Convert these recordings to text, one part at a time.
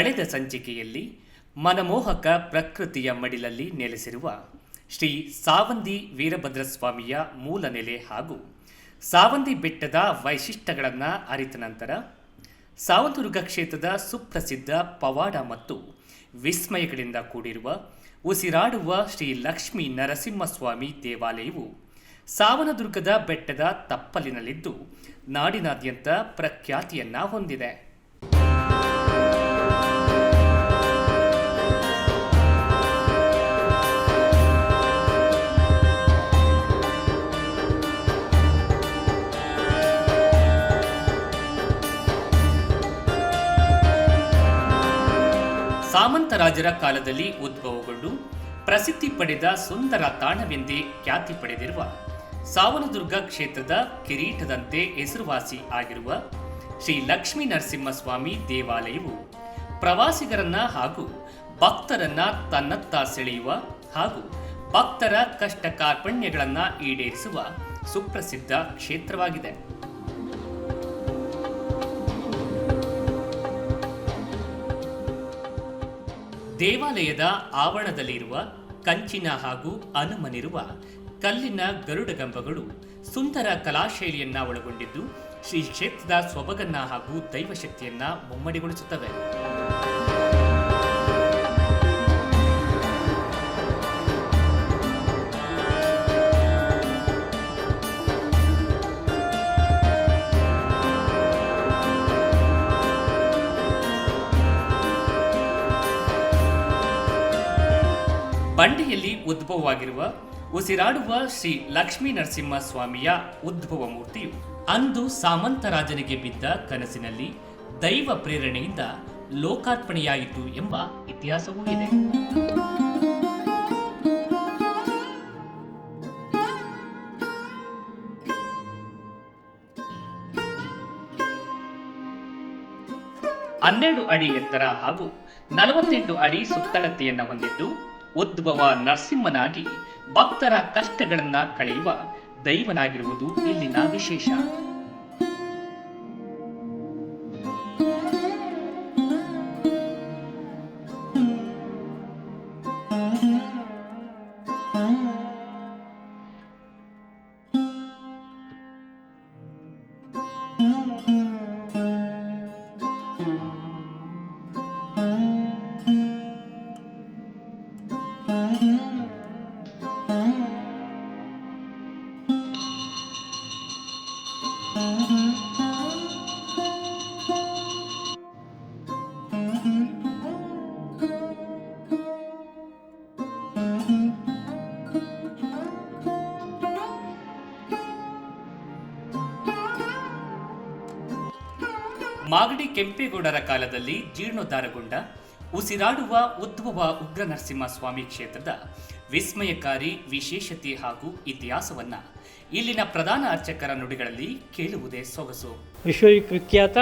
ಕಳೆದ ಸಂಚಿಕೆಯಲ್ಲಿ ಮನಮೋಹಕ ಪ್ರಕೃತಿಯ ಮಡಿಲಲ್ಲಿ ನೆಲೆಸಿರುವ ಶ್ರೀ ಸಾವಂದಿ ವೀರಭದ್ರಸ್ವಾಮಿಯ ಮೂಲ ನೆಲೆ ಹಾಗೂ ಸಾವಂದಿ ಬೆಟ್ಟದ ವೈಶಿಷ್ಟ್ಯಗಳನ್ನು ಅರಿತ ನಂತರ ಸಾವಂದುರ್ಗ ಕ್ಷೇತ್ರದ ಸುಪ್ರಸಿದ್ಧ ಪವಾಡ ಮತ್ತು ವಿಸ್ಮಯಗಳಿಂದ ಕೂಡಿರುವ ಉಸಿರಾಡುವ ಶ್ರೀ ಲಕ್ಷ್ಮೀ ನರಸಿಂಹಸ್ವಾಮಿ ದೇವಾಲಯವು ಸಾವನದುರ್ಗದ ಬೆಟ್ಟದ ತಪ್ಪಲಿನಲ್ಲಿದ್ದು ನಾಡಿನಾದ್ಯಂತ ಪ್ರಖ್ಯಾತಿಯನ್ನ ಹೊಂದಿದೆ. ಸಾಮಂತರಾಜರ ಕಾಲದಲ್ಲಿ ಉದ್ಭವಗೊಂಡು ಪ್ರಸಿದ್ಧಿ ಪಡೆದ ಸುಂದರ ತಾಣವೆಂದೇ ಖ್ಯಾತಿ ಪಡೆದಿರುವ ಸಾವನದುರ್ಗ ಕ್ಷೇತ್ರದ ಕಿರೀಟದಂತೆ ಹೆಸರುವಾಸಿ ಆಗಿರುವ ಶ್ರೀ ಲಕ್ಷ್ಮೀ ನರಸಿಂಹಸ್ವಾಮಿ ದೇವಾಲಯವು ಪ್ರವಾಸಿಗರನ್ನ ಹಾಗೂ ಭಕ್ತರನ್ನ ತನ್ನತ್ತ ಸೆಳೆಯುವ ಹಾಗೂ ಭಕ್ತರ ಕಷ್ಟ ಕಾರ್ಪಣ್ಯಗಳನ್ನ ಈಡೇರಿಸುವ ಸುಪ್ರಸಿದ್ಧ ಕ್ಷೇತ್ರವಾಗಿದೆ. ದೇವಾಲಯದ ಆವರಣದಲ್ಲಿರುವ ಕಂಚಿನ ಹಾಗೂ ಅನುಮನಿರುವ ಕಲ್ಲಿನ ಗರುಡಗಂಬಗಳು ಸುಂದರ ಕಲಾಶೈಲಿಯನ್ನ ಒಳಗೊಂಡಿದ್ದು ಶ್ರೀ ಕ್ಷೇತ್ರದ ಸೊಬಗನ್ನ ಹಾಗೂ ದೈವಶಕ್ತಿಯನ್ನ ಮುಮ್ಮಡಿಗೊಳಿಸುತ್ತವೆ. ಬಂಡೆಯಲ್ಲಿ ಉದ್ಭವವಾಗಿರುವ, ಉಸಿರಾಡುವ ಶ್ರೀ ಲಕ್ಷ್ಮೀ ನರಸಿಂಹ ಸ್ವಾಮಿಯ ಉದ್ಭವ ಮೂರ್ತಿಯು ಅಂದು ಸಾಮಂತರಾಜನಿಗೆ ಬಿದ್ದ ಕನಸಿನಲ್ಲಿ ದೈವ ಪ್ರೇರಣೆಯಿಂದ ಲೋಕಾರ್ಪಣೆಯಾಯಿತು ಎಂಬ ಇತಿಹಾಸವೂ ಇದೆ. ಹನ್ನೆರಡು ಅಡಿ ಎತ್ತರ ಹಾಗೂ ನಲವತ್ತೆಂಟು ಅಡಿ ಸುತ್ತಳತೆಯನ್ನು ಹೊಂದಿದ್ದು ಉದ್ಭವ ನರಸಿಂಹನಾಗಿ ಭಕ್ತರ ಕಷ್ಟಗಳನ್ನ ಕಳೆಯುವ ದೈವನಾಗಿರುವುದು ಇಲ್ಲಿನ ವಿಶೇಷ. ಮಾಗಡಿ ಕೆಂಪೇಗೌಡರ ಕಾಲದಲ್ಲಿ ಜೀರ್ಣೋದ್ಧಾರಗೊಂಡ, ಉಸಿರಾಡುವ, ಉದ್ಭವ ಉಗ್ರ ನರಸಿಂಹ ಸ್ವಾಮಿ ಕ್ಷೇತ್ರದ ವಿಸ್ಮಯಕಾರಿ ವಿಶೇಷತೆ ಹಾಗೂ ಇತಿಹಾಸವನ್ನ ಇಲ್ಲಿನ ಪ್ರಧಾನ ಅರ್ಚಕರ ನುಡಿಗಳಲ್ಲಿ ಕೇಳುವುದೇ ಸೊಗಸು. ವಿಶ್ವವಿಖ್ಯಾತ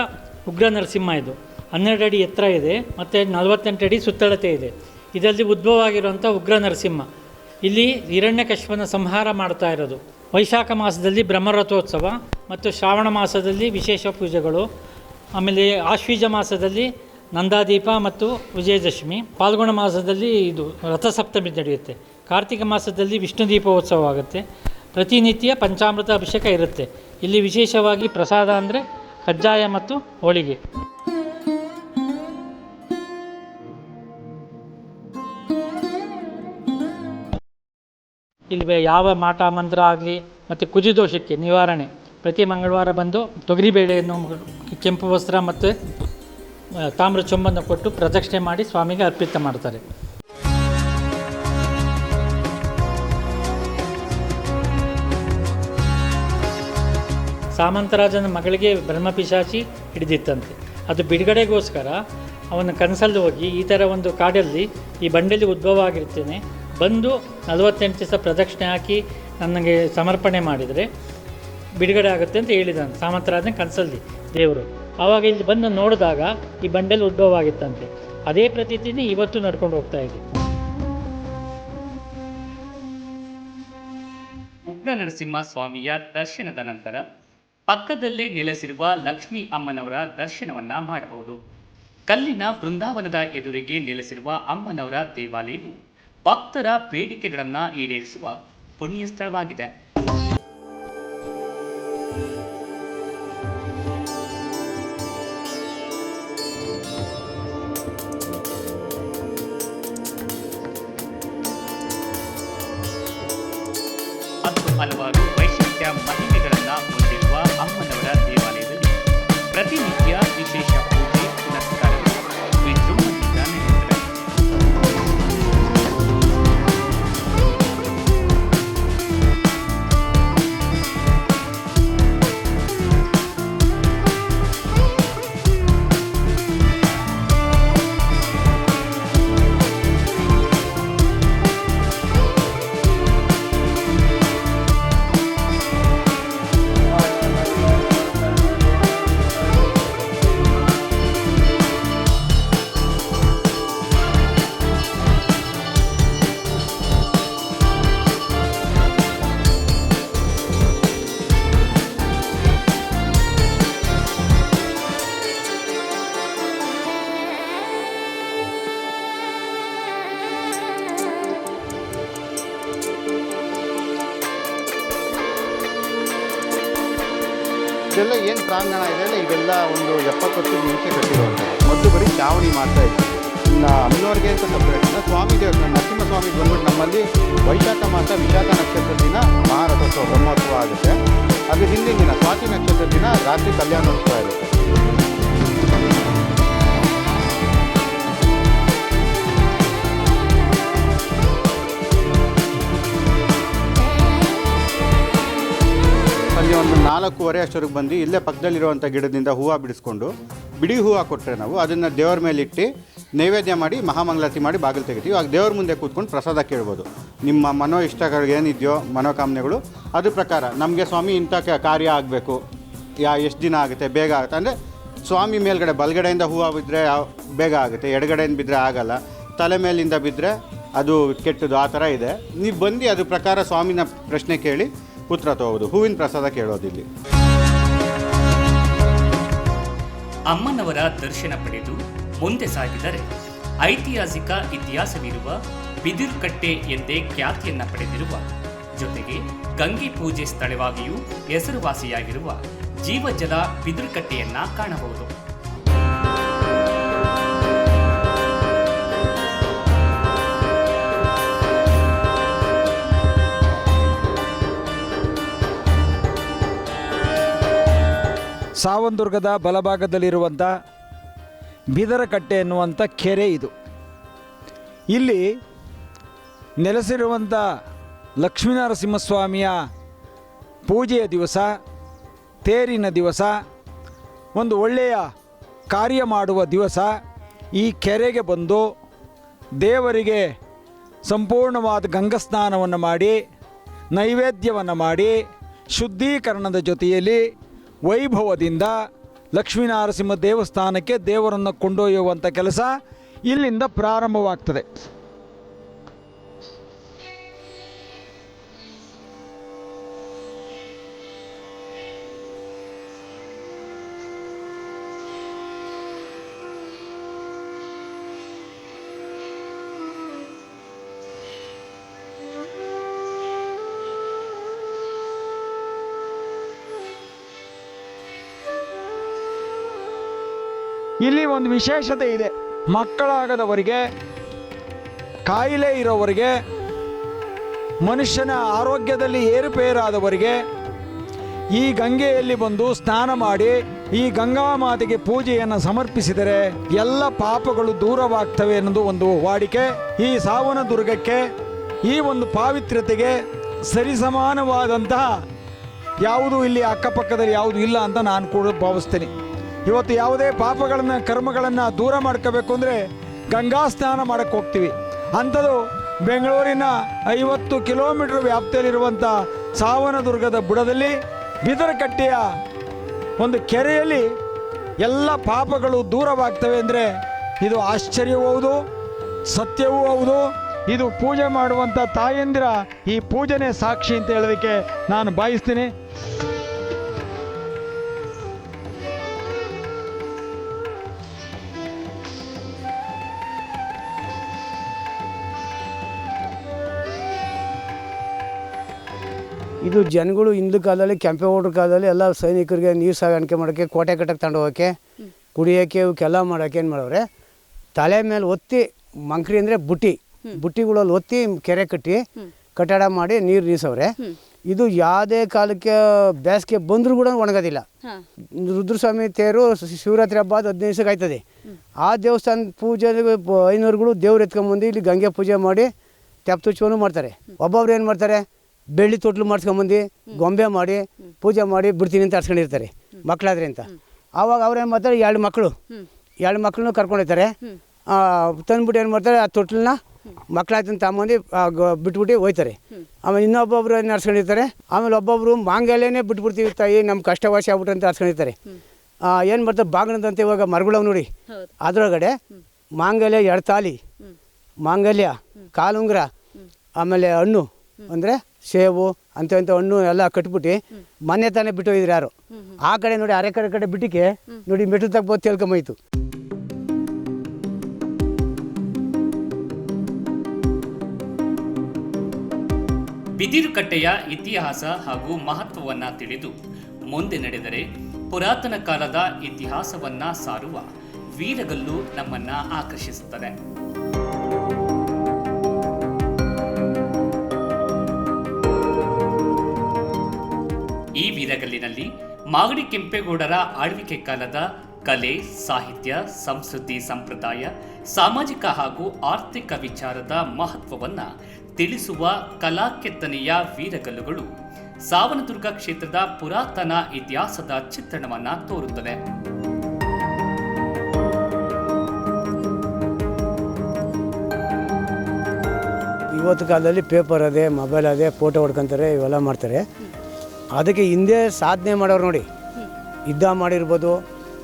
ಉಗ್ರ ನರಸಿಂಹ ಇದು. ಹನ್ನೆರಡು ಅಡಿ ಎತ್ತರ ಇದೆ ಮತ್ತು ನಲವತ್ತೆಂಟು ಅಡಿ ಸುತ್ತಳತೆ ಇದೆ. ಇದರಲ್ಲಿ ಉದ್ಭವ ಆಗಿರುವಂಥ ಉಗ್ರ ನರಸಿಂಹ ಇಲ್ಲಿ ಹಿರಣ್ಯಕಶ್ಯಪನ ಸಂಹಾರ ಮಾಡ್ತಾ ಇರೋದು. ವೈಶಾಖ ಮಾಸದಲ್ಲಿ ಬ್ರಹ್ಮರಥೋತ್ಸವ ಮತ್ತು ಶ್ರಾವಣ ಮಾಸದಲ್ಲಿ ವಿಶೇಷ ಪೂಜೆಗಳು. ಆಮೇಲೆ ಆಶ್ವೀಜ ಮಾಸದಲ್ಲಿ ನಂದಾದೀಪ ಮತ್ತು ವಿಜಯದಶಮಿ. ಪಾಲ್ಗುಣ ಮಾಸದಲ್ಲಿ ಇದು ರಥಸಪ್ತಮಿ ನಡೆಯುತ್ತೆ. ಕಾರ್ತಿಕ ಮಾಸದಲ್ಲಿ ವಿಷ್ಣು ದೀಪೋತ್ಸವ ಆಗುತ್ತೆ. ಪ್ರತಿನಿತ್ಯ ಪಂಚಾಮೃತ ಅಭಿಷೇಕ ಇರುತ್ತೆ. ಇಲ್ಲಿ ವಿಶೇಷವಾಗಿ ಪ್ರಸಾದ ಅಂದರೆ ಕಜ್ಜಾಯ ಮತ್ತು ಹೋಳಿಗೆ. ಇಲ್ಲಿವೆ ಯಾವ ಮಾಟ ಮಂತ್ರ ಆಗಲಿ ಮತ್ತು ಕುಜಿದೋಷಕ್ಕೆ ನಿವಾರಣೆ. ಪ್ರತಿ ಮಂಗಳವಾರ ಬಂದು ತೊಗರಿಬೇಳೆಯನ್ನು ಬೇಳೆಯನ್ನು ಕೆಂಪು ವಸ್ತ್ರ ಮತ್ತು ತಾಮ್ರ ಚೊಂಬನ್ನು ಕೊಟ್ಟು ಪ್ರದಕ್ಷಿಣೆ ಮಾಡಿ ಸ್ವಾಮಿಗೆ ಅರ್ಪಿತ ಮಾಡ್ತಾರೆ. ಸಾಮಂತರಾಜನ ಮಗಳಿಗೆ ಬ್ರಹ್ಮಪಿಶಾಚಿ ಹಿಡಿದಿತ್ತಂತೆ. ಅದು ಬಿಡುಗಡೆಗೋಸ್ಕರ ಅವನ ಕನಸಲ್ಲಿ ಹೋಗಿ ಈ ಥರ ಒಂದು ಕಾಡಲ್ಲಿ ಈ ಬಂಡೆಯಲ್ಲಿ ಉದ್ಭವ ಆಗಿರ್ತೇನೆ, ಬಂದು ನಲವತ್ತೆಂಟು ದಿವಸ ಪ್ರದಕ್ಷಿಣೆ ಹಾಕಿ ನನಗೆ ಸಮರ್ಪಣೆ ಮಾಡಿದರೆ ಬಿಡುಗಡೆ ಆಗುತ್ತೆ ಅಂತ ಹೇಳಿದಾನೆ ಸಾಮಂತರಾಜನ ಕನಸಲ್ಲಿ ದೇವರು. ಆವಾಗ ಇಲ್ಲಿ ಬಂದು ನೋಡಿದಾಗ ಈ ಬಂಡೆಲಿ ಉದ್ಭವ ಆಗಿತ್ತಂತೆ ಅದೇ ಪ್ರತೀತಿನೇ ಇವತ್ತು ನಡ್ಕೊಂಡು ಹೋಗ್ತಾ ಇದೆ. ನರಸಿಂಹ ಸ್ವಾಮಿಯ ದರ್ಶನದ ನಂತರ ಪಕ್ಕದಲ್ಲೇ ನೆಲೆಸಿರುವ ಲಕ್ಷ್ಮೀ ಅಮ್ಮನವರ ದರ್ಶನವನ್ನ ಮಾಡಬಹುದು. ಕಲ್ಲಿನ ಬೃಂದಾವನದ ಎದುರಿಗೆ ನೆಲೆಸಿರುವ ಅಮ್ಮನವರ ದೇವಾಲಯವು ಭಕ್ತರ ಬೇಡಿಕೆಗಳನ್ನು ಈಡೇರಿಸುವ ಪುಣ್ಯ ಸ್ಥಳವಾಗಿದೆ ಪ್ರಾಂಗಣ ಇದೆ ಅಲ್ಲ ಇವೆಲ್ಲ ಒಂದು ಎಪ್ಪತ್ತು ವರ್ಷದ ಮುಂಚೆ ಕಟ್ಟಿರುವಂಥ ಮೊದಲು ಬರೀ ಚಾವಣಿ ಮಾಡ್ತಾ ಇತ್ತು ಇನ್ನು ಅಮ್ಮನವ್ರಿಗೆ ಅಂತ ಸಪ್ರೇಟ್ ಇನ್ನು ಸ್ವಾಮಿ ದೇವಸ್ಥಾನ ನರಸಿಂಹಸ್ವಾಮಿ ಬಂದ್ಬಿಟ್ಟು ನಮ್ಮಲ್ಲಿ ವೈಶಾಖ ಮಾಸ ವಿಶಾಖ ನಕ್ಷತ್ರ ದಿನ, ಮಹಾರಥೋತ್ಸವ ಬ್ರಹ್ಮೋತ್ಸವ ಆಗುತ್ತೆ. ಅದು ಹಿಂದಿನ ದಿನ, ಸ್ವಾತಿ ನಕ್ಷತ್ರ ದಿನ, ರಾತ್ರಿ ಕಲ್ಯಾಣೋತ್ಸವ ಇರುತ್ತೆ. ಅಲ್ಲಿ ಒಂದು ನಾಲ್ಕೂವರೆ ಅಷ್ಟೊರೆಗೆ ಬಂದು ಇಲ್ಲೇ ಪಕ್ಕದಲ್ಲಿರುವಂಥ ಗಿಡದಿಂದ ಹೂವು ಬಿಡಿಸ್ಕೊಂಡು ಬಿಡಿ ಹೂವು ಕೊಟ್ಟರೆ ನಾವು ಅದನ್ನು ದೇವರ ಮೇಲೆ ಇಟ್ಟು ನೈವೇದ್ಯ ಮಾಡಿ ಮಹಾಮಂಗಳಾರತಿ ಮಾಡಿ ಬಾಗಿಲು ತೆಗಿತೀವಿ. ಆಗ ದೇವ್ರ ಮುಂದೆ ಕೂತ್ಕೊಂಡು ಪ್ರಸಾದ ಕೇಳ್ಬೋದು. ನಿಮ್ಮ ಮನೋ ಇಷ್ಟಗಳು ಏನಿದೆಯೋ ಮನೋಕಾಮನೆಗಳು, ಅದ್ರ ಪ್ರಕಾರ ನಮಗೆ ಸ್ವಾಮಿ ಇಂಥ ಕಾರ್ಯ ಆಗಬೇಕು. ಯಾ ಎಷ್ಟು ದಿನ ಆಗುತ್ತೆ? ಬೇಗ ಆಗುತ್ತೆ? ಅಂದರೆ ಸ್ವಾಮಿ ಮೇಲ್ಗಡೆ ಬಲಗಡೆಯಿಂದ ಹೂವು ಬಿದ್ದರೆ ಬೇಗ ಆಗುತ್ತೆ. ಎಡಗಡೆಯಿಂದ ಬಿದ್ದರೆ ಆಗಲ್ಲ. ತಲೆ ಮೇಲಿಂದ ಬಿದ್ದರೆ ಅದು ಕೆಟ್ಟದು ಆ ಥರ ಇದೆ. ನೀವು ಬಂದು ಅದ್ರ ಪ್ರಕಾರ ಸ್ವಾಮಿನ ಪ್ರಶ್ನೆ ಕೇಳಿ ಉತ್ತರ ತಗೋಬೋದು ಹೂವಿನ ಪ್ರಸಾದ ಕೇಳೋದಿಲ್ಲಿ. ಅಮ್ಮನವರ ದರ್ಶನ ಪಡೆದು ಮುಂದೆ ಸಾಗಿದರೆ ಐತಿಹಾಸಿಕ ಇತಿಹಾಸವಿರುವ ಬಿದಿರುಕಟ್ಟೆ ಎಂದೇ ಖ್ಯಾತಿಯನ್ನ ಪಡೆದಿರುವ ಜೊತೆಗೆ ಗಂಗೆ ಪೂಜೆ ಸ್ಥಳವಾಗಿಯೂ ಹೆಸರುವಾಸಿಯಾಗಿರುವ ಜೀವಜಲ ಬಿದಿರುಕಟ್ಟೆಯನ್ನ ಕಾಣಬಹುದು. ಸಾವಂದುರ್ಗದ ಬಲಭಾಗದಲ್ಲಿರುವಂಥ ಬಿದರಕಟ್ಟೆ ಎನ್ನುವಂಥ ಕೆರೆ ಇದು. ಇಲ್ಲಿ ನೆಲೆಸಿರುವಂಥ ಲಕ್ಷ್ಮೀನರಸಿಂಹಸ್ವಾಮಿಯ ಪೂಜೆಯ ದಿವಸ, ತೇರಿನ ದಿವಸ, ಒಂದು ಒಳ್ಳೆಯ ಕಾರ್ಯ ಮಾಡುವ ದಿವಸ ಈ ಕೆರೆಗೆ ಬಂದು ದೇವರಿಗೆ ಸಂಪೂರ್ಣವಾದ ಗಂಗಸ್ನಾನವನ್ನು ಮಾಡಿ, ನೈವೇದ್ಯವನ್ನು ಮಾಡಿ, ಶುದ್ಧೀಕರಣದ ಜೊತೆಯಲ್ಲಿ ವೈಭವದಿಂದ ಲಕ್ಷ್ಮೀನರಸಿಂಹ ದೇವಸ್ಥಾನಕ್ಕೆ ದೇವರನ್ನು ಕೊಂಡೊಯ್ಯುವಂಥ ಕೆಲಸ ಇಲ್ಲಿಂದ ಪ್ರಾರಂಭವಾಗ್ತದೆ. ಇಲ್ಲಿ ಒಂದು ವಿಶೇಷತೆ ಇದೆ. ಮಕ್ಕಳಾಗದವರಿಗೆ, ಕಾಯಿಲೆ ಇರೋವರಿಗೆ, ಮನುಷ್ಯನ ಆರೋಗ್ಯದಲ್ಲಿ ಏರುಪೇರಾದವರಿಗೆ ಈ ಗಂಗೆಯಲ್ಲಿ ಬಂದು ಸ್ನಾನ ಮಾಡಿ, ಈ ಗಂಗಾ ಮಾತೆಗೆ ಪೂಜೆಯನ್ನು ಸಮರ್ಪಿಸಿದರೆ ಎಲ್ಲ ಪಾಪಗಳು ದೂರವಾಗ್ತವೆ ಅನ್ನೋದು ಒಂದು ವಾಡಿಕೆ. ಈ ಸಾವನ ದುರ್ಗಕ್ಕೆ ಈ ಒಂದು ಪಾವಿತ್ರ್ಯತೆಗೆ ಸರಿಸಮಾನವಾದಂತಹ ಯಾವುದೂ ಇಲ್ಲಿ ಅಕ್ಕಪಕ್ಕದಲ್ಲಿ ಯಾವುದು ಇಲ್ಲ ಅಂತ ನಾನು ಕೂಡ ಭಾವಿಸ್ತೇನೆ. ಇವತ್ತು ಯಾವುದೇ ಪಾಪಗಳನ್ನು, ಕರ್ಮಗಳನ್ನು ದೂರ ಮಾಡ್ಕೋಬೇಕು ಅಂದರೆ ಗಂಗಾ ಸ್ನಾನ ಮಾಡಕ್ಕೆ ಹೋಗ್ತೀವಿ. ಅಂಥದ್ದು ಬೆಂಗಳೂರಿನ ಐವತ್ತು ಕಿಲೋಮೀಟರ್ ವ್ಯಾಪ್ತಿಯಲ್ಲಿರುವಂಥ ಸಾವನದುರ್ಗದ ಬುಡದಲ್ಲಿ ಬಿದರಕಟ್ಟೆಯ ಒಂದು ಕೆರೆಯಲ್ಲಿ ಎಲ್ಲ ಪಾಪಗಳು ದೂರವಾಗ್ತವೆ ಅಂದರೆ ಇದು ಆಶ್ಚರ್ಯವೂ ಹೌದು, ಸತ್ಯವೂ ಹೌದು. ಇದು ಪೂಜೆ ಮಾಡುವಂಥ ತಾಯಂದಿರ ಈ ಪೂಜನೆ ಸಾಕ್ಷಿ ಅಂತ ಹೇಳೋದಕ್ಕೆ ನಾನು ಭಾವಿಸ್ತೀನಿ ಇದು ಜನಗಳು ಹಿಂದೂ ಕಾಲದಲ್ಲಿ ಕೆಂಪೇಗೌಡರ ಕಾಲದಲ್ಲಿ ಎಲ್ಲ ಸೈನಿಕರಿಗೆ ನೀರು ಸಾಗಾಣಿಕೆ ಮಾಡೋಕ್ಕೆ ಕೋಟೆ ಕಟ್ಟಕ್ಕೆ ತಗೊಂಡು ಹೋಗೋಕ್ಕೆ ಕುಡಿಯೋಕ್ಕೆ ಇವಕ್ಕೆಲ್ಲ ಮಾಡೋಕ್ಕೆ ಏನು ಮಾಡೋರೆ ತಲೆ ಮೇಲೆ ಒತ್ತಿ ಮಂಕ್ರಿ ಅಂದರೆ ಬುಟ್ಟಿ. ಬುಟ್ಟಿಗಳಲ್ಲಿ ಒತ್ತಿ ಕೆರೆ ಕಟ್ಟಿ ಕಟ್ಟಡ ಮಾಡಿ ನೀರು ನೀಸವ್ರೆ ಇದು ಯಾವುದೇ ಕಾಲಕ್ಕೆ ಬೇಸಿಗೆ ಬಂದರೂ ಕೂಡ ಒಣಗೋದಿಲ್ಲ. ರುದ್ರಸ್ವಾಮಿ ತೇರು ಶಿವರಾತ್ರಿ ಹಬ್ಬ ಅದು ಹದಿನೈದು ದಿವಸಕ್ಕೆ ಆಯ್ತದೆ. ಆ ದೇವಸ್ಥಾನ ಪೂಜೆ ಐನೂರುಗಳು ದೇವ್ರು ಎತ್ಕೊಂಬಂದು ಇಲ್ಲಿ ಗಂಗೆ ಪೂಜೆ ಮಾಡಿ ತೆಪ್ತುಚ್ಚವನ್ನು ಮಾಡ್ತಾರೆ. ಒಬ್ಬೊಬ್ರು ಏನು ಮಾಡ್ತಾರೆ? ಬೆಳ್ಳಿ ತೊಟ್ಲು ಮಾಡಿಸ್ಕೊಂಬಂದು ಗೊಂಬೆ ಮಾಡಿ ಪೂಜೆ ಮಾಡಿ ಬಿಡ್ತೀನಿ ಅಂತ ಅರ್ಸ್ಕೊಂಡಿರ್ತಾರೆ ಮಕ್ಕಳಾದ್ರೆ ಅಂತ. ಆವಾಗ ಅವ್ರು ಏನು ಮಾಡ್ತಾರೆ ಎರಡು ಮಕ್ಕಳು. ಎರಡು ಮಕ್ಕಳನ್ನೂ ಕರ್ಕೊಂಡೋಗ್ತಾರೆ ತಂದ್ಬಿಟ್ಟು ಏನು ಮಾಡ್ತಾರೆ ಆ ತೊಟ್ಲನ್ನ ಮಕ್ಕಳಾಯ್ತು ಅಂತ ತಗೊಂಬಂದು ಆ ಬಿಟ್ಬಿಟ್ಟು ಹೋಯ್ತಾರೆ. ಆಮೇಲೆ ಇನ್ನೊಬ್ಬೊಬ್ರು ಏನು ನಡ್ಸ್ಕೊಂಡಿರ್ತಾರೆ ಆಮೇಲೆ ಒಬ್ಬೊಬ್ರು ಮಾಂಗಲ್ಯನೇ ಬಿಟ್ಬಿಡ್ತೀವಿ ತಾಯಿ ನಮ್ಮ ಕಷ್ಟವಾಸಿ ಆಗ್ಬಿಟ್ರೆ ಅಂತ ನಡ್ಸ್ಕೊಂಡಿರ್ತಾರೆ ಏನು ಮಾಡ್ತಾರೆ ಬಾಗಣದಂತೆ ಇವಾಗ ಮರಗಳವ್ ನೋಡಿ. ಅದರೊಳಗಡೆ ಮಾಂಗಲ್ಯ ಎರಡು ತಾಲಿ ಮಾಂಗಲ್ಯ ಕಾಲುಂಗ್ರ ಆಮೇಲೆ ಹಣ್ಣು ಅಂದರೆ ಸೇವು ಅಂತ ಇಂಥ ಹಣ್ಣು ಎಲ್ಲ ಕಟ್ಬಿಟ್ಟು ಮನೆ ತಾನೇ ಬಿಟ್ಟು ಹೋಗಿದ್ರು ಯಾರು ಆ ಕಡೆ ನೋಡಿ ಅರೆ ಕಡೆ ಕಡೆ ಬಿಟ್ಟಿಗೆ ನೋಡಿ ಮೆಟ್ಲು ತಗ್ಬೋದು ತೇಳ್ಕೊಂಬೋಯ್ತು ಬಿದಿರುಕಟ್ಟೆಯ ಇತಿಹಾಸ ಹಾಗೂ ಮಹತ್ವವನ್ನ ತಿಳಿದು ಮುಂದೆ ನಡೆದರೆ ಪುರಾತನ ಕಾಲದ ಇತಿಹಾಸವನ್ನ ಸಾರುವ ವೀರಗಲ್ಲು ನಮ್ಮನ್ನ ಆಕರ್ಷಿಸುತ್ತದೆ. ಈ ಮಾಗಡಿ ಕೆಂಪೇಗೌಡರ ಆಳ್ವಿಕೆ ಕಾಲದ ಕಲೆ, ಸಾಹಿತ್ಯ, ಸಂಸ್ಕೃತಿ, ಸಂಪ್ರದಾಯ, ಸಾಮಾಜಿಕ ಹಾಗೂ ಆರ್ಥಿಕ ವಿಚಾರದ ಮಹತ್ವವನ್ನ ತಿಳಿಸುವ ಕಲಾ ಕೆತ್ತನೆಯ ವೀರಗಲ್ಲುಗಳು ಸಾವನದುರ್ಗ ಕ್ಷೇತ್ರದ ಪುರಾತನ ಇತಿಹಾಸದ ಚಿತ್ರಣವನ್ನ ತೋರುತ್ತದೆ ಇವತ್ತು ಕಾಲದಲ್ಲಿ ಪೇಪರ್ ಅದೇ, ಮೊಬೈಲ್ ಅದೇ, ಫೋಟೋ ಹೊಡ್ಕೊಂತಾರೆ, ಇವೆಲ್ಲ ಮಾಡ್ತಾರೆ. ಅದಕ್ಕೆ ಹಿಂದೆ ಸಾಧನೆ ಮಾಡೋರು ನೋಡಿ. ಯುದ್ಧ ಮಾಡಿರ್ಬೋದು,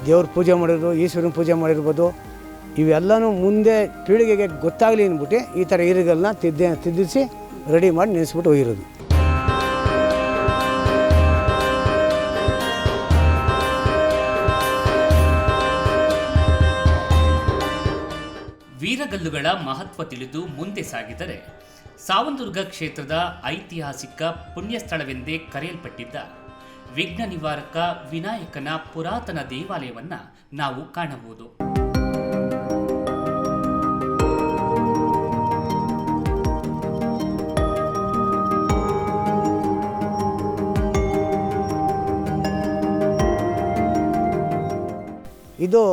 ದೇವ್ರ ಪೂಜೆ ಮಾಡಿರ್ಬೋದು, ಈಶ್ವರನ ಪೂಜೆ ಮಾಡಿರ್ಬೋದು, ಇವೆಲ್ಲನೂ ಮುಂದೆ ಪೀಳಿಗೆಗೆ ಗೊತ್ತಾಗಲಿ ಅಂದ್ಬಿಟ್ಟು ಈ ಥರ ಈರುಗಳನ್ನ ತಿದ್ದೆ ತಿದ್ದಿಸಿ ರೆಡಿ ಮಾಡಿ ನಿಲ್ಲಿಸ್ಬಿಟ್ಟು ಹೋಗಿರೋದು ವೀರಗಲ್ಲುಗಳ ಮಹತ್ವ ತಿಳಿದು ಮುಂದೆ ಸಾಗಿದರೆ ಸಾವಂದುರ್ಗ ಕ್ಷೇತ್ರದ ಐತಿಹಾಸಿಕ ಪುಣ್ಯಸ್ಥಳವೆಂದೇ ಕರೆಯಲ್ಪಟ್ಟಿದ್ದ ವಿಘ್ನ ನಿವಾರಕ ವಿನಾಯಕನ ಪುರಾತನ ದೇವಾಲಯವನ್ನು ನಾವು ಕಾಣಬಹುದು. ಇದು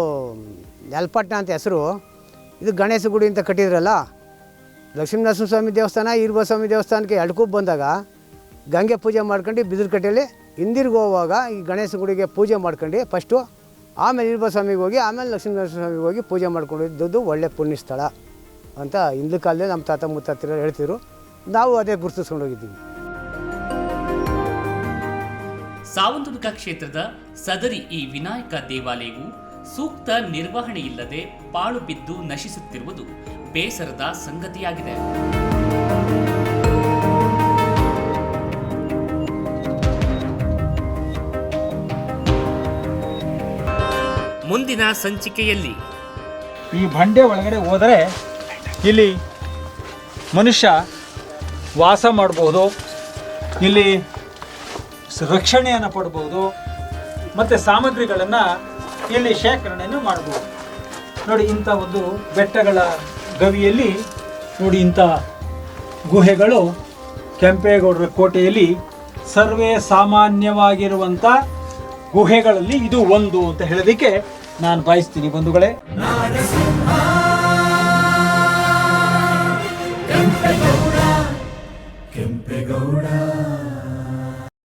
ನೆಲ್ಪಟ್ನ ಅಂತ ಹೆಸರು. ಇದು ಗಣೇಶ ಗುಡಿ ಅಂತ ಕಟ್ಟಿದ್ರಲ್ಲ ಸ್ವಾಮಿ ದೇವಸ್ಥಾನ ಈರ್ಬ ಸ್ವಾಮಿ ದೇವಸ್ಥಾನಕ್ಕೆ ಎಳ್ಕೂ ಬಂದಾಗ ಗಂಗೆ ಪೂಜೆ ಮಾಡ್ಕೊಂಡು ಬಿದಿರುಕಟ್ಟೆಯಲ್ಲಿ ಹಿಂದಿರುಗಿ ಹೋಗುವಾಗ ಈ ಗಣೇಶ ಗುಡಿಗೆ ಪೂಜೆ ಮಾಡ್ಕೊಂಡು ಫಸ್ಟು ಆಮೇಲೆ ಈರ್ಬ ಸ್ವಾಮಿಗೆ ಹೋಗಿ, ಆಮೇಲೆ ಲಕ್ಷ್ಮೀನರಸಿಂಹ ಸ್ವಾಮಿಗೆ ಹೋಗಿ ಪೂಜೆ ಮಾಡ್ಕೊಂಡಿದ್ದು ಒಳ್ಳೆ ಪುಣ್ಯ ಸ್ಥಳ ಅಂತ ಹಿಂದೂ ಕಾಲದಲ್ಲಿ ನಮ್ಮ ತಾತ ಮುತ್ತಾತಿರ ಹೇಳ್ತಿದ್ರು. ನಾವು ಅದೇ ಗುರುತಿಸ್ಕೊಂಡು ಹೋಗಿದ್ದೀವಿ. ಸಾವಂದುರ್ಗ ಕ್ಷೇತ್ರದ ಸದರಿ ಈ ವಿನಾಯಕ ದೇವಾಲಯವು ಸೂಕ್ತ ನಿರ್ವಹಣೆ ಇಲ್ಲದೆ ಪಾಳು ಬಿದ್ದು ನಶಿಸುತ್ತಿರುವುದು ಬೇಸರದ ಸಂಗತಿಯಾಗಿದೆ. ಮುಂದಿನ ಸಂಚಿಕೆಯಲ್ಲಿ. ಈ ಬಂಡೆ ಒಳಗಡೆ ಹೋದರೆ ಇಲ್ಲಿ ಮನುಷ್ಯ ವಾಸ ಮಾಡಬಹುದು ಇಲ್ಲಿ ರಕ್ಷಣೆಯನ್ನು ಪಡ್ಬೋದು, ಮತ್ತು ಸಾಮಗ್ರಿಗಳನ್ನು ಇಲ್ಲಿ ಶೇಖರಣೆಯನ್ನು ಮಾಡಬಹುದು. ನೋಡಿ, ಇಂಥ ಒಂದು ಬೆಟ್ಟಗಳ ಗವಿಯಲ್ಲಿ, ನೋಡಿ, ಇಂಥ ಗುಹೆಗಳು ಕೆಂಪೇಗೌಡರ ಕೋಟೆಯಲ್ಲಿ ಸರ್ವೇ ಸಾಮಾನ್ಯವಾಗಿರುವಂಥ ಗುಹೆಗಳಲ್ಲಿ ಇದು ಒಂದು ಅಂತ ಹೇಳೋದಕ್ಕೆ ನಾನು ಬಯಸ್ತೀನಿ ಬಂಧುಗಳೇ.